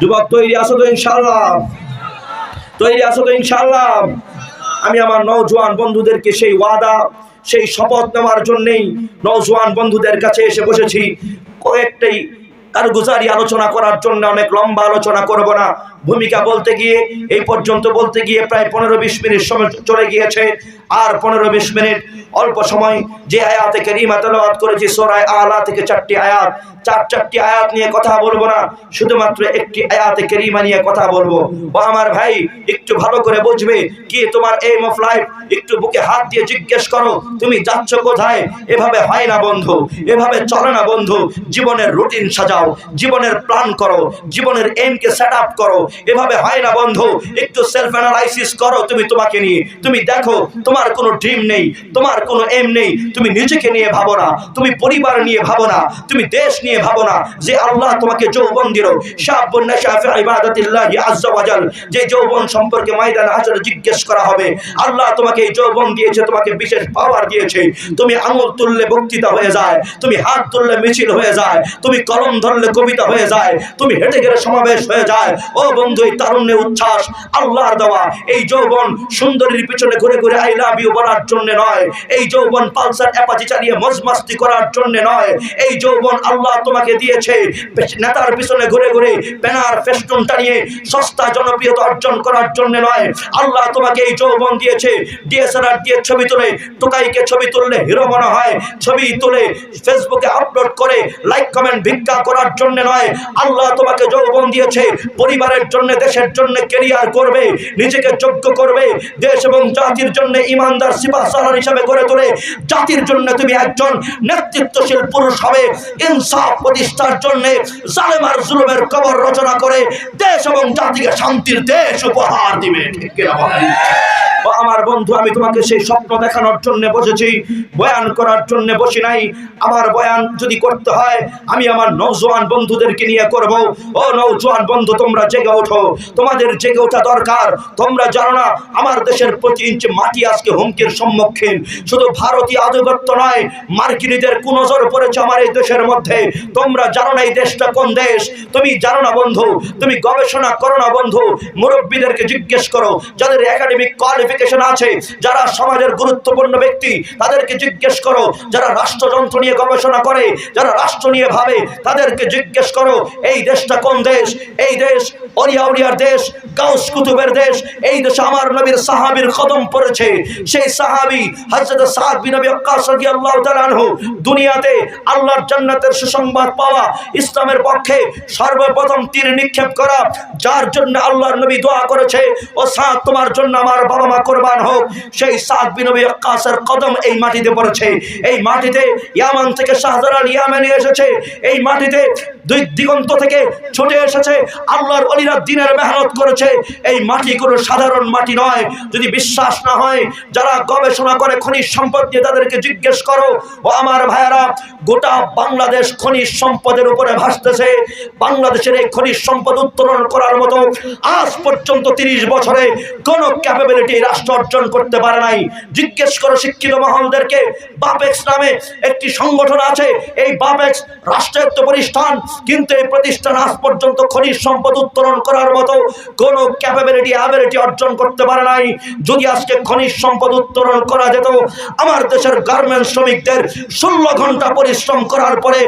যুবক, তৈরি আছো তো ইনশাল্লাহ তৈরি আছো তো ইনশাল্লাহ আমি আমার নওজোয়ান বন্ধুদেরকে সেই ওয়াদা, সেই শপথ নেওয়ার জন্যেই নওজোয়ান বন্ধুদের কাছে এসে বসেছি। কয়েকটাই কারগুজারি আলোচনা করার জন্য অনেক লম্বা আলোচনা করব না। ভূমিকা বলতে গিয়ে, এই পর্যন্ত বলতে গিয়ে প্রায় পনেরো বিশ মিনিট সময় চলে গিয়েছে। আর পনেরো বিশ মিনিট অল্প সময় যে আয়াতে কেরিমা তেলাওয়াত করেছি সোরায় আলা থেকে চারটি আয়াত। চার চারটি আয়াত নিয়ে কথা বলব না, শুধুমাত্র একটি আয়াতে কেরিমা নিয়ে কথা বলব। ও আমার ভাই, একটু ভালো করে বুঝবে কি তোমার এম অফ লাইফ একটু বুকে হাত দিয়ে জিজ্ঞেস করো, তুমি যাচ্ছ কোথায়? এভাবে হয় না বন্ধু, এভাবে চলে না বন্ধু, জীবনের রুটিন সাজাও। জীবনের প্ল্যান করো, জীবনের এমকে সেট আপ করো। এভাবে হয় না বন্ধু, একটু সেলফ অ্যানালাইসিস করো তুমি তোমাকে নিয়ে। তুমি দেখো, তোমার কোনো ড্রিম নেই, তোমার কোনো এম নেই। তুমি নিজেকে নিয়ে ভাবো না, তুমি পরিবার নিয়ে ভাবো না, তুমি দেশ নিয়ে ভাবো না যে আল্লাহ তোমাকে যৌবন দিল। যে যৌবন সম্পর্কে ময়দান হাসরে জিজ্ঞেস করা হবে, আল্লাহ তোমাকে এই যৌবন দিয়েছে, তোমাকে বিশেষ পাওয়ার দিয়েছে। তুমি আঙুল তুললে বক্তৃতা হয়ে যায়, তুমি হাত তুললে মিছিল হয়ে যায়, তুমি কলম ধরলে কবিতা হয়ে যায়, তুমি হেঁটে গেলে সমাবেশ হয়ে যায়। ও বন্ধু, এই তারুণ্যে উচ্ছ্বাস আল্লাহর দেওয়া। এই যৌবন সুন্দরীর পিছনে ঘুরে ঘুরে আই লাভ ইউ বলার জন্য নয়। এই যৌবন পালসার অ্যাপাচি চালিয়ে মজমাস্তি করার জন্য নয়। এই যৌবন আল্লাহ তোমাকে দিয়েছে। নেতার পিছনে ঘুরে ঘুরে ব্যানার, ফেস্টুন টানিয়ে সস্তা জনপ্রিয়তা অর্জন করার জন্য নয়। আল্লাহ তোমাকে এই যৌবন দিয়েছে। ডিএসএলআর দিয়ে ছবি তুলে, টোকাইকে ছবি তুললে হিরো মনে হয়। ছবি তুলে ফেসবুকে আপলোড করে লাইক কমেন্ট ভিক্ষা করার জন্য নয়। আল্লাহ তোমাকে যৌবন দিয়েছে। পরিবারের জন্য, দেশের জন্য কেরিয়ার করবে, নিজেকে যোগ্য করবে। দেশ এবং জাতির জন্য ইমানদার সিপাহ সালার হিসাবে গড়ে তোলে। জাতির জন্য তুমি একজন নেতৃত্বশীল পুরুষ হবে। ইনসাফ প্রতিষ্ঠার জন্য জালেমার জুলুমের কবর রচনা করে দেশ এবং জাতিকে শান্তির দেশ উপহার দিবে। ঠিক? ও আমার বন্ধু, আমি তোমাকে সেই স্বপ্ন দেখানোর জন্য বসেছি, বয়ান করার জন্য বসি নাই। আমার বয়ান যদি করতে হয়, আমি আমার নৌজওয়ান বন্ধুদেরকে নিয়ে করব। ও নৌজওয়ান বন্ধু, তোমরা জেগে ওঠো। তোমাদের জেগে ওঠা দরকার। তোমরা জানো না, আমার দেশের প্রতি ইঞ্চি মাটি আজকে হুমকির সম্মুখীন। শুধু ভারতীয় আধিপত্য নয়, মার্কিনীদের কুনজর পড়েছে আমার এই দেশের মধ্যে। তোমরা জানো না এই দেশটা কোন দেশ? তুমি জানো না বন্ধু, তুমি গবেষণা করো না বন্ধু, মুরব্বীদেরকে জিজ্ঞেস করো। যাদের একাডেমিক কোয়ালিফিকেশন আছে, যারা সমাজের গুরুত্বপূর্ণ ব্যক্তি, তাদেরকে জিজ্ঞেস করো। যারা রাষ্ট্রযন্ত্র নিয়ে গবেষণা করে, যারা রাষ্ট্র নিয়ে ভাবে, তাদেরকে জিজ্ঞেস করো, এই দেশটা কোন দেশ? এই দেশ অরিয়া উরিয়ার দেশ, গাউস কুতুবের দেশ, এই দেশে আমার নবীর সাহাবীর কদম পড়েছে। সেই সাহাবী হযরত সাদ বিন নবী ওয়াক্কাস রাদিয়াল্লাহু তাআলা আনহু দুনিয়াতে আল্লাহর জান্নাতের সুসংবাদ পাওয়া, ইসলামের পক্ষে সর্বপ্রথম তীর নিক্ষেপ করা, যার জন্য আল্লাহর নবী দোয়া করেছে, ও সাদ, তোমার জন্য আমার বাবা কোরবান হোক, সেই সাদ বিন নবী ওয়াক্কাসের কদম এই মাটিতে পড়েছে। এই মাটিতে ইয়ামান থেকে শাহজালাল ইয়ামানে এসেছে। এই মাটিতে দুই দিগন্ত থেকে ছুটে এসেছে। আল্লাহর অলিরা দিনের মেহনত করেছে। এই মাটি কোনো সাধারণ মাটি নয়। যদি বিশ্বাস না হয়, যারা গবেষণা করে খনিজ সম্পদ নিয়ে তাদেরকে জিজ্ঞেস করো, ও আমার ভাইয়েরা, গোটা বাংলাদেশ খনিজ সম্পদের উপরে ভাসতেছে। বাংলাদেশের এই খনিজ সম্পদ উত্তোলন করার মতো আজ পর্যন্ত তিরিশ বছরে কোনো ক্যাপাবিলিটি রাষ্ট্র অর্জন করতে পারে নাই। জিজ্ঞেস করো শিক্ষিত মহলদেরকে, বাপেক্স নামে একটি সংগঠন আছে, এই বাপেক্স রাষ্ট্রায়ত্ত প্রতিষ্ঠান, কিন্তু এই প্রতিষ্ঠান আজ পর্যন্ত খনিজ সম্পদ উত্তোলন করার মতো কোনো ক্যাপাবিলিটি অ্যাবিলিটি অর্জন করতে পারে নাই। যদি আজকে খনিজ সম্পদ উত্তোলন করা যেত, আমার দেশের গার্মেন্ট শ্রমিকদের ষোলো ঘণ্টা পরিশ্রম করার পরে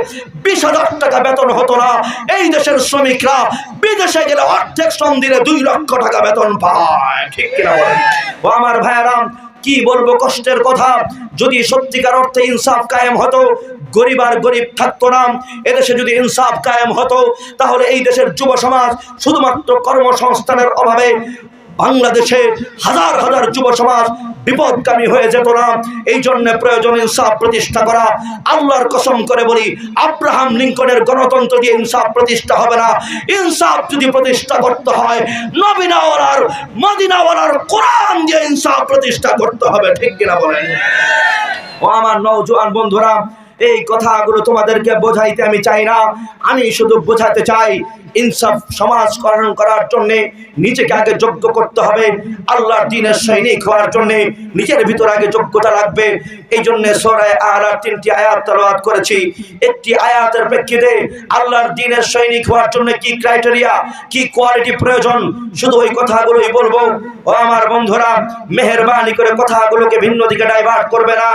বিশ হাজার টাকা বেতন হতো না। এই দেশের শ্রমিকরা বিদেশে গেলে অর্ধেক শ্রম দিলে দুই লক্ষ টাকা বেতন পায়। ঠিক কিনা বলেন? ও আমার ভাইয়ারাম, কি বলব কষ্টের কথা? যদি সত্যিকার অর্থে ইনসাফ কায়েম হতো, গরিব আর গরিব থাকতো না। এদেশে যদি ইনসাফ কায়েম হতো, তাহলে এই দেশের যুব সমাজ শুধুমাত্র কর্মসংস্থানের অভাবে বাংলাদেশে হাজার হাজার যুব সমাজ বিপদগামী হয়ে যেত না। এই জন্য প্রয়োজন ইনসাফ প্রতিষ্ঠা করা। আল্লাহর কসম করে বলি, আব্রাহাম লিঙ্কনের গণতন্ত্র দিয়ে ইনসাফ প্রতিষ্ঠা হবে না। ইনসাফ যদি প্রতিষ্ঠা করতে হয়, নবীনাওয়ালার, মদিনাওয়ালার কোরআন দিয়ে ইনসাফ প্রতিষ্ঠা করতে হবে। ঠিক কিনা বলেন? ও আমার নওজোয়ান বন্ধুরা এই কথাগুলো তোমাদেরকে বোঝাইতে আমি চাই না। আমি শুধু বোঝাতে চাই, ইনসাফ সমাজকরণ করার জন্যে নিজেকে আগে যোগ্য করতে হবে, আল্লাহর দিনের সৈনিক হওয়ার জন্যে নিজের ভিতরে আগে যোগ্যতা লাগবে এই জন্য সোরায় আলার তিনটি আয়াত তালাবাদ করেছি। একটি আয়াতের প্রেক্ষিতে আল্লাহর দিনের সৈনিক হওয়ার জন্য কি ক্রাইটেরিয়া কি কোয়ালিটি প্রয়োজন? শুধু ওই কথাগুলোই বলব। ও আমার বন্ধুরা, মেহরবানি করে কথাগুলোকে ভিন্ন দিকে ডাইভার্ট করবে না।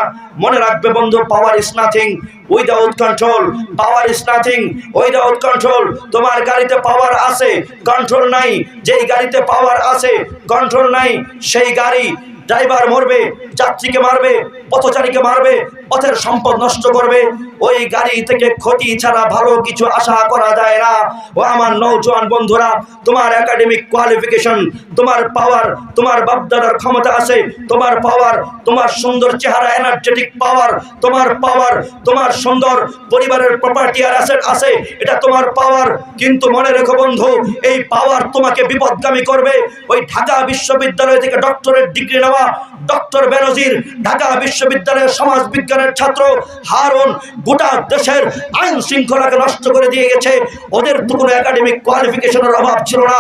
মনে রাখবে বন্ধু power is nothing without control power is nothing without control তোমার গাড়িতে পাওয়ার আছে কন্ট্রোল নাই। যেই গাড়িতে পাওয়ার আছে কন্ট্রোল নাই, সেই গাড়ি ড্রাইভার মরবে, যাত্রীকে মারবে। পথচারীকে মারবে, পথের সম্পদ নষ্ট করবে। ওই গাড়ি থেকে ক্ষতি ছাড়া ভালো কিছু আশা করা যায় না। ও আমার নৌজওয়ান বন্ধুরা, তোমার একাডেমিক কোয়ালিফিকেশন তোমার পাওয়ার তোমার বাপদাদার ক্ষমতা আছে, তোমার পাওয়ার তোমার সুন্দর চেহারা এনার্জেটিক পাওয়ার তোমার পাওয়ার তোমার সুন্দর পরিবারের প্রপার্টি আর অ্যাসেট আছে, এটা তোমার পাওয়ার কিন্তু মনে রেখো বন্ধু, এই পাওয়ার তোমাকে বিপদগামী করবে। ওই ঢাকা বিশ্ববিদ্যালয় থেকে ডক্টরেট ডিগ্রি নেওয়া ডক্টর বেনজির, ঢাকা বিশ্ববিদ্যালয়ের সমাজ বিজ্ঞানের ছাত্র, হারুন গোটা দেশের আইন শৃঙ্খলাকে নষ্ট করে দিয়ে গেছে। ওদের তো কোনো একাডেমিক কোয়ালিফিকেশনের অভাব ছিল না।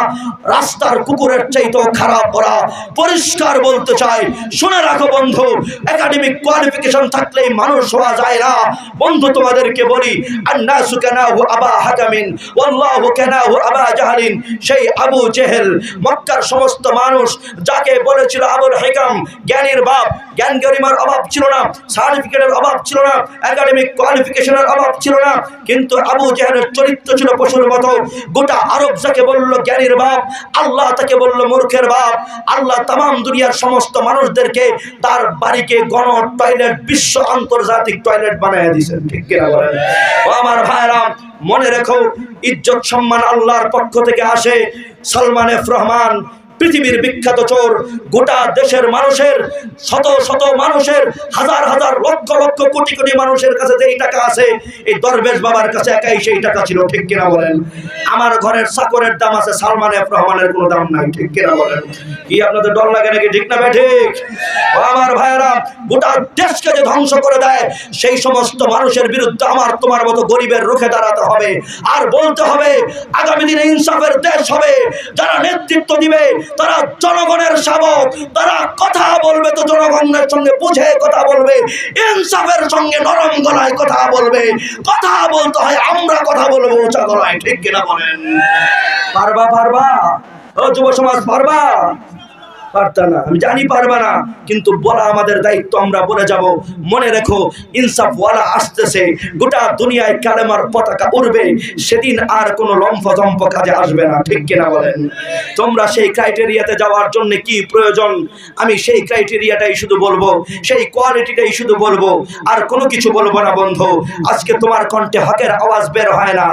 রাস্তার কুকুরের চাইতেও খারাপ ওরা। পরিষ্কার বলতে চাই, শুনে রাখো বন্ধু একাডেমিক কোয়ালিফিকেশন থাকলেই মানুষ হওয়া যায় না। বন্ধু, তোমাদেরকে বলি, আন্নাসু কানাহু আবা হাকামিন, ওয়াল্লাহু কানাহু আবা জাহালিন। সেই আবু জেহেল, মক্কার সমস্ত মানুষ যাকে বলেছিল আবুল হিকাম জ্ঞানীর বাপ জ্ঞান গরিমার অভাব ছিল না সার্টিফিকেটের অভাব ছিল না একাডেমিক কোয়ালিফিকেশনের অভাব ছিল না, কিন্তু আবু জেহেলের চরিত্র ছিল পশুর মতো। গোটা আরব যাকে বলল জ্ঞানীর বাপ, আল্লাহ তাকে বলল মূর্খের বাপ। আল্লাহ তাম দুনিয়ার সমস্ত মানুষদেরকে তার বাড়িকে গণ টয়লেট বিশ্ব আন্তর্জাতিক টয়লেট বানিয়ে দিয়েছেন, ঠিক কিনা ও আমার ভাইরা, মনে রেখো, ইজ্জত সম্মান আল্লাহর পক্ষ থেকে আসে। সালমান এফ রহমান পৃথিবীর বিখ্যাত চোর, গোটা দেশের মানুষের, শত শত মানুষের, হাজার হাজার লক্ষ লক্ষ কোটি কোটি মানুষের কাছে যেই টাকা আছে, এই দরবেশ বাবার কাছে একাই সেই টাকা ছিল, ঠিক কিনা বলেন? আমার ঘরের চাকরের দাম আছে সালমান এফ রহমানের কোনো দাম নাই, ঠিক কিনা বলেন? কি আপনাদের ডর লাগে নাকি, ঠিক না ঠিক? আমার ভাইয়েরা, গোটা দেশকে যে ধ্বংস করে দেয়, সেই সমস্ত মানুষের বিরুদ্ধে আমার তোমার মতো গরিবের রুখে দাঁড়াতে হবে। আর বলতে হবে, আগামী দিনে ইনসাফের দেশ হবে, যারা নেতৃত্ব দিবে তারা জনগণের শাবক, তারা কথা বলবে তো জনগণের সঙ্গে বুঝে কথা বলবে, ইনসাফের সঙ্গে নরম গলায় কথা বলবে। কথা বলতে হয়, আমরা কথা বলব, উঁচা গলায়, ঠিক কিনা বলেন? পারবা পারবা? ও যুব সমাজ, পারবা? পারতা না। আমি জানি পারবা না, কিন্তু বলা আমাদের দায়িত্ব, আমরা বলে যাব, মনে রেখো, ইনসাফ ওয়ালা আসতেছে, গোটা দুনিয়ায় কালেমার পতাকা উড়বে, সেদিন আর কোনো লম্ফ জম্প কাজে আসবে না, ঠিক কিনা বলেন? তোমরা সেই ক্রাইটেরিয়াতে যাওয়ার জন্য কি প্রয়োজন? আমি সেই ক্রাইটেরিয়াটাই শুধু বলব, সেই কোয়ালিটিটাই শুধু বলব, আর কোনো কিছু বলব না বন্ধু। আজকে তোমার কণ্ঠে হকের আওয়াজ বের হয় না।